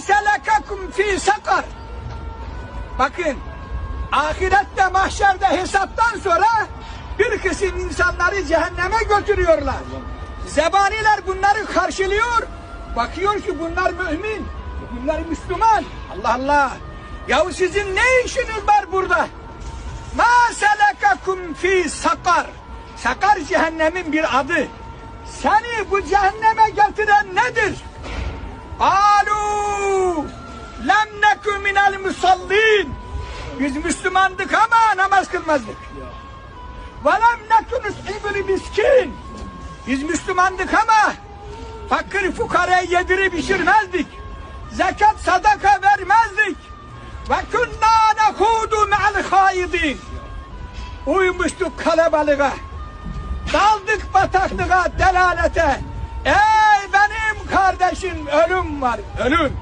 selekakum fi sakar. Bakın ahirette mahşerde hesaptan sonra bir kısım insanları cehenneme götürüyorlar. Zebaniler bunları karşılıyor. Bakıyor ki bunlar mümin. Bunlar Müslüman. Allah Allah. Yahu sizin ne işiniz var burada? Ma selekakum fi sakar. Sakar cehennemin bir adı. Seni bu cehenneme getiren nedir? Alu Biz Müslümandık ama namaz kılmazdık. Ve lem nekü nus'ibul miskin. Biz Müslümandık ama fakir fukaraya yedirip içirmezdik. Zekat sadaka vermezdik. Ve kunna nehudu me'al haidin. Uymuştuk kalabalığa. Daldık bataklığa, delalete. Ey benim kardeşim ölüm var, ölüm.